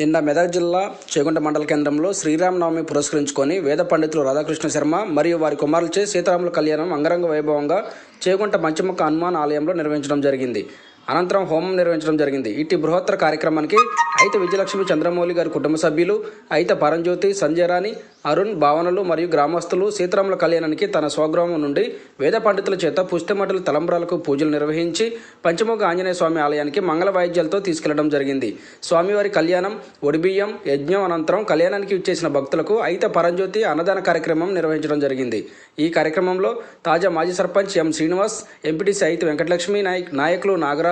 నిన్న మెదక్ జిల్లా చేగుంట మండల కేంద్రంలో శ్రీరామనవమి పురస్కరించుకొని వేద పండితులు రాధాకృష్ణ శర్మ మరియు వారి కుమారులచే సీతారాముల కళ్యాణం అంగరంగ వైభవంగా చేగుంట మంచముక్క హనుమాన్ ఆలయంలో నిర్వహించడం జరిగింది. అనంతరం హోమం నిర్వహించడం జరిగింది. ఇట్టి బృహత్తర కార్యక్రమానికి అయితే విజయలక్ష్మి చంద్రమౌళి గారి కుటుంబ సభ్యులు అయితే పరంజ్యోతి సంజయ్ రాణి అరుణ్ భావనలు మరియు గ్రామస్తులు సీతారాముల కళ్యాణానికి తన స్వగ్రామం నుండి వేద పండితుల చేత పుష్టిమటల తలంబ్రాలకు పూజలు నిర్వహించి పంచముఖ ఆంజనేయ స్వామి ఆలయానికి మంగళ వాయిద్యాలతో తీసుకెళ్ళడం జరిగింది. స్వామివారి కళ్యాణం ఒడిబియ్యం యజ్ఞం అనంతరం కళ్యాణానికి ఇచ్చేసిన భక్తులకు అయితే పరంజ్యోతి అన్నదాన కార్యక్రమం నిర్వహించడం జరిగింది. ఈ కార్యక్రమంలో తాజా మాజీ సర్పంచ్ ఎం శ్రీనివాస్ ఎంపీటీసీ అయితే వెంకటలక్ష్మి నాయక్ నాయకులు నాగరాజు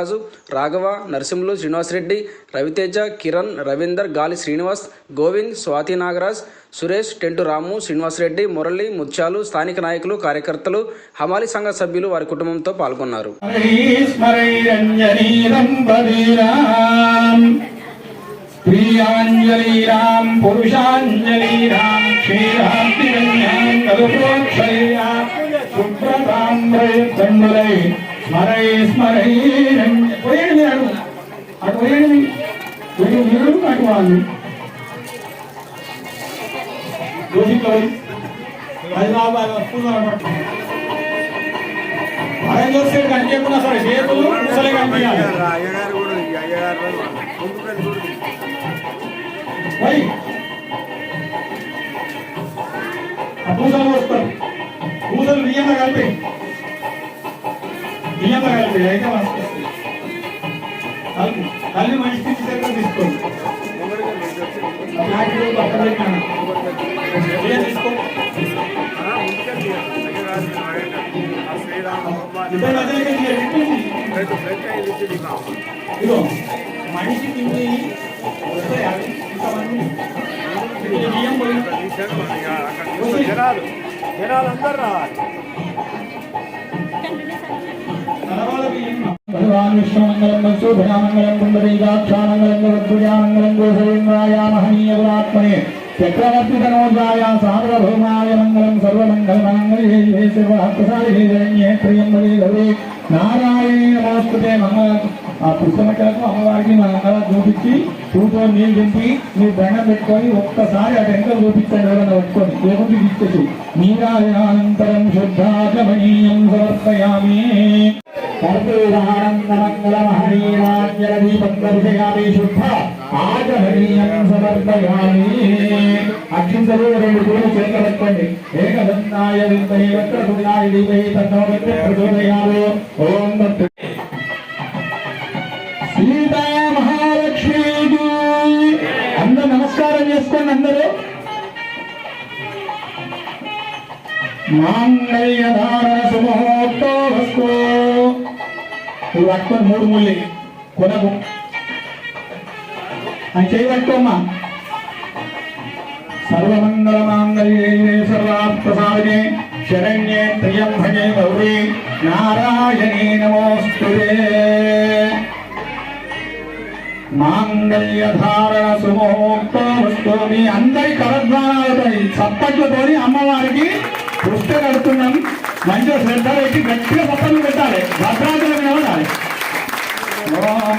రాఘవ నరసింహులు శ్రీనివాసరెడ్డి రవితేజ కిరణ్ రవీందర్ గాలి శ్రీనివాస్ గోవింద్ స్వాతి నాగరాజ్ సురేష్ టెంటు రాము శ్రీనివాసరెడ్డి మురళి ముత్యాలు స్థానిక నాయకులు కార్యకర్తలు హమాలి సంఘ సభ్యులు వారి కుటుంబంతో పాల్గొన్నారు. స్మరైరంజనీరం బలీరాం ప్రియాంజలీరాం పురుషాంజలీరాం క్షీరాప్తిరంజాం కలుపోక్షయా స్మరై స్మరై పోయండి అటు. అటు పోయండి. ఇటు మీరు అటు వాళ్ళు. రోజులో హైదరాబాద్ వస్తున్నారు ఆయన చూస్తే కనిపించకుండా సరే చేతులు ముసలే కనిపించాలి. అయ్యగారు కూడా ఈ అయ్యగారు కలిపి. బియ్యంలో కలిపి అయితే మస్తు వస్తుంది. కలిపి కలిపి తీసుకోండి. ఆ పక్కన పెట్టాను బియ్యం తీసుకో? మనిషి తిండి వస్తాయి అవి ఇంతమంది. బియ్యం పోయి జనాలు జనాలు అందరు రావాలి. భగవాన్ విష్ణుమంగళం వస్తు భయామంగళం పుండరీకాక్షామంగళం వద్భుజామంగళం గోసవేంద్రాయ మహనీయ గురాత్మనే చక్రవర్తి తనోజాయ సార్వభౌమాయ మంగళం సర్వమంగళమాంగళ్యే శివే సర్వార్థసారిణే శరణ్యే ప్రియంబరే గౌరీ నారాయణ నమస్తుతే మంగళ ఆ పుస్తకలకు అమ్మవారికి మంగళ చూపించి చూపో నీళ్ళు దింపి మీరు దండం పెట్టుకొని ఒక్కసారి ఆ టెంకలు చూపించండి ఎవరైనా పట్టుకొని లేకుంటే ఇచ్చేసి నీరాజనానంతరం శుద్ధాచమనీయం సమర్పయామి కర్పూరానందమంగళమహనీయాజ్ఞలదీపందర్శయామి శుద్ధ ఆచమనీయం సమర్పయామి అక్షింతలు రెండు పూలు చేతపెట్టండి ఏకదంతాయ విద్మహే వక్రతుండాయ ధీమహి తన్నో విద్య ప్రచోదయామి ఓం దత్తు సీతా మహాలక్ష్మికి అందరూ నమస్కారం చేసుకోండి అందరూ. మాంగళ్యధారణ నువ్వు పట్టుకొని మూడు ముళ్ళి కొనకు. అని చేయి పట్టుకోమ్మా సర్వమంగళ మాంగళ్యే శరణ్యే త్రియంభగే గౌరీ నారాయణే నమోస్తుతే. మాంగళ్యధారణ సుమోక్తోస్తు మీ అందరి కరద్వారాలపై చప్పట్లతోని అమ్మవారికి పుష్ట కడుతున్నాం. మంచిగా శ్రద్ధ పెట్టి గట్టిగా పక్కన పెట్టాలి. భద్రాచల నిలబడాలి ఓం.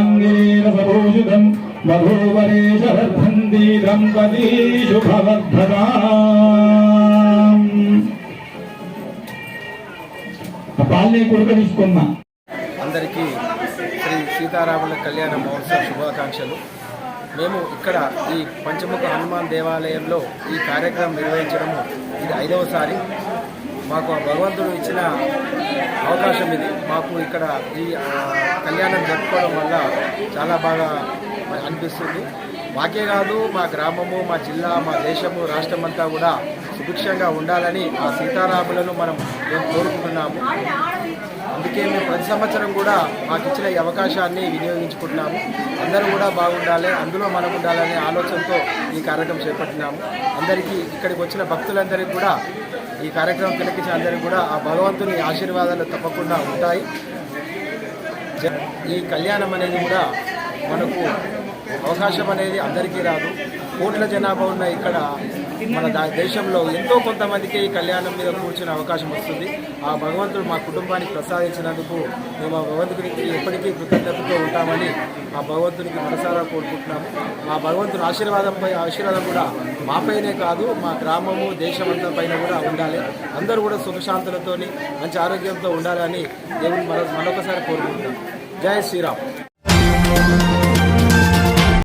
దక్షిణ్యాంగేన సభూషితం మధువరేశవర్ధం దీరం పదీ కొడుకు తీసుకున్నా అందరికీ శ్రీ సీతారాముల కళ్యాణ మహోత్సవ శుభాకాంక్షలు. మేము ఇక్కడ ఈ పంచముఖ హనుమాన్ దేవాలయంలో ఈ కార్యక్రమం నిర్వహించడము ఇది ఐదవసారి. మాకు ఆ భగవంతుడు ఇచ్చిన అవకాశం ఇది. మాకు ఇక్కడ ఈ కళ్యాణం జరుపుకోవడం వల్ల చాలా బాగా అనిపిస్తుంది. మాకే కాదు మా గ్రామము మా జిల్లా మా దేశము రాష్ట్రం అంతా కూడా సుభిక్షంగా ఉండాలని ఆ సీతారాములను మనం మేము కోరుకుంటున్నాము. అందుకే మేము ప్రతి సంవత్సరం కూడా మాకు ఇచ్చిన ఈ అవకాశాన్ని వినియోగించుకుంటున్నాము. అందరూ కూడా బాగుండాలి అందులో మనం ఉండాలనే ఆలోచనతో ఈ కార్యక్రమం చేపట్టినాము. అందరికీ ఇక్కడికి వచ్చిన భక్తులందరికీ కూడా ఈ కార్యక్రమం తిలకించిన అందరికీ కూడా ఆ భగవంతుని ఆశీర్వాదాలు తప్పకుండా ఉంటాయి. జ- ఈ కళ్యాణం అనేది కూడా మనకు అవకాశం అనేది అందరికీ రాదు. కోట్ల జనాభా ఉన్న ఇక్కడ మన దేశంలో ఎంతో కొంతమందికి ఈ కళ్యాణం మీద కూర్చునే అవకాశం వస్తుంది. ఆ భగవంతుడు మా కుటుంబానికి ప్రసాదించినందుకు మేము ఆ భగవంతుడికి ఎప్పటికీ కృతజ్ఞతతో ఉంటామని ఆ భగవంతునికి మనసారా కోరుకుంటున్నాము. ఆ భగవంతుని ఆశీర్వాదంపై ఆశీర్వాదం కూడా మాపైనే కాదు మా గ్రామము దేశమంతా పైన కూడా ఉండాలి. అందరూ కూడా సుఖశాంతులతో మంచి ఆరోగ్యంతో ఉండాలని దేవుని మన మరొకసారి కోరుకుంటున్నాం. జై శ్రీరామ్.